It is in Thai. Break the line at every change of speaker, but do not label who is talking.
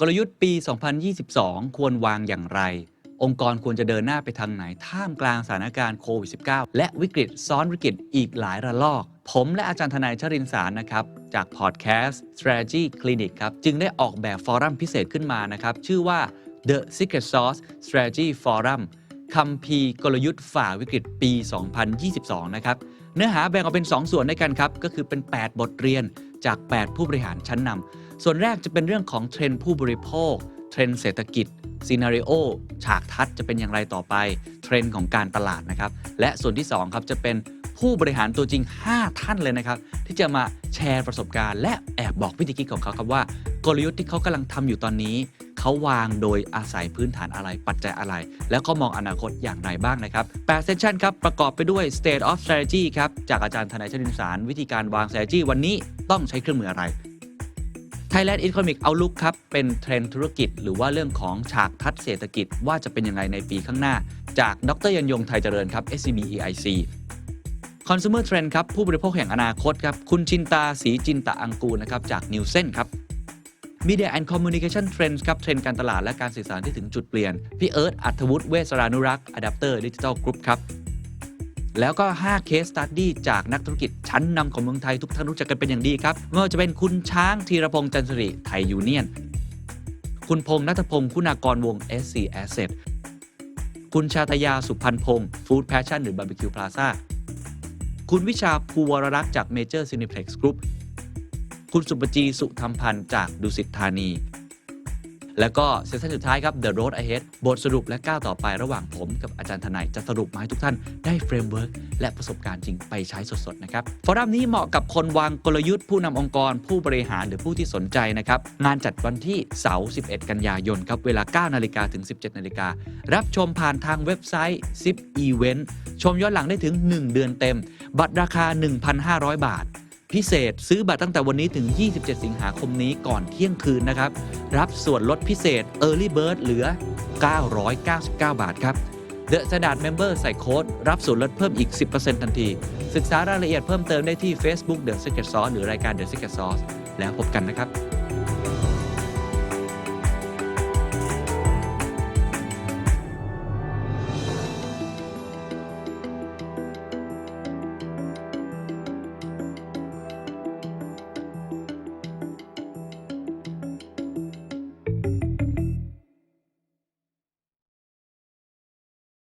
กลยุทธ์ปี 2022 ควรวางอย่างไร องค์กรควรจะเดินหน้าไปทางไหน ท่ามกลางสถานการณ์โควิด -19 และวิกฤตซ้อนวิกฤตอีกหลายระลอก ผมและอาจารย์ทนายชรินสารนะครับ จากพอดแคสต์ Strategy Clinic ครับ จึงได้ออกแบบฟอรัมพิเศษขึ้นมานะครับ ชื่อว่า The Secret Sauce Strategy Forum คัมภีร์กลยุทธ์ฝ่าวิกฤตปี 2022 นะครับ เนื้อหาแบ่งออกเป็น 2 ส่วนด้วยกันครับ ก็คือเป็น 8 บทเรียนจาก 8 ผู้บริหารชั้นนำ ส่วนแรกจะเป็นเรื่องของเทรนด์ผู้บริโภค เทรนด์เศรษฐกิจซีนารีโอฉากทัศน์จะเป็นอย่างไรต่อไป เทรนด์ของการตลาดนะครับ และส่วนที่ 2 ครับ จะเป็นผู้บริหารตัวจริง 5 ท่านเลยนะครับ ที่จะมาแชร์ประสบการณ์ และแอบบอกวิธีคิดของเขาครับว่า กลยุทธ์ที่เขากำลังทำอยู่ตอนนี้ เขาวางโดยอาศัยพื้นฐานอะไรปัจจัยอะไร แล้วก็มองอนาคตอย่างไรบ้างนะครับ8เซสชันครับ ประกอบไปด้วย state of strategy ครับจากอาจารย์ธนายชนินสาร วิธีการวาง strategy วันนี้ต้องใช้เครื่องมืออะไร Thailand Economic Outlook ครับ เป็นเทรนธุรกิจ หรือว่าเรื่องของฉากทัศเศรษฐกิจว่าจะเป็นยังไงในปีข้างหน้า จากดรยันยงไทยเจริญครับ SCB EIC Consumer Trend ครับ ผู้บริโภคแห่งอนาคตครับ คุณชินตาสีจินตะอังกูนะครับ จาก Nielsen ครับ Media and Communication Trends ครับ เทรนด์การตลาดและการสื่อสารที่ถึงจุดเปลี่ยน พี่เอิร์ธอัธวุฒิเวสรานุรักษ์ Adapter Digital Group ครับ แล้วก็5 Case Study จากนักธุรกิจชั้นนำของเมืองไทยทุกท่านรู้จักกันเป็นอย่างดีครับไม่ว่าจะเป็นคุณช้างธีรพงษ์จันทริไทยยูเนียน คุณพงษ์นัทพงศ์คุณากรวง SC Asset คุณชาตยาสุพันพงศ์ Food Passion หรือ Barbecue Plaza คุณวิชาภูวรรักษ์จาก Major Cineplex Group คุณสุปจีสุธรรมพันธ์จากดุสิตธานี แล้วก็เซสชั่นสุดท้ายครับ The Road Ahead บทสรุปและก้าวต่อไประหว่างผมกับอาจารย์ทนายจะสรุปมาให้ทุกท่านได้เฟรมเวิร์กและประสบการณ์จริงไปใช้สดๆนะครับฟอรัมนี้เหมาะกับคนวางกลยุทธ์ผู้นำองค์กร ผู้บริหารหรือผู้ที่สนใจนะครับงานจัดวันที่เสาร์11 กันยายนครับเวลา 9 นาฬิกาถึง 17 นาฬิการับชมผ่านทางเว็บไซต์ ZIP Event ชมย้อนหลังได้ถึง 1 เดือนเต็ม บัตรราคา 1,500 บาท พิเศษซื้อบัตรตั้งแต่วันนี้ถึง 27 สิงหาคมนี้ก่อนเที่ยงคืนนะครับ รับส่วนลดพิเศษ Early Bird เหลือ 999 บาทครับ The Standard Member ใส่โค้ด รับส่วนลดเพิ่มอีก 10%ทันที ศึกษารายละเอียดเพิ่มเติมได้ที่ Facebook The Secret Sauce หรือรายการ The Secret Sauce แล้วพบกันนะครับ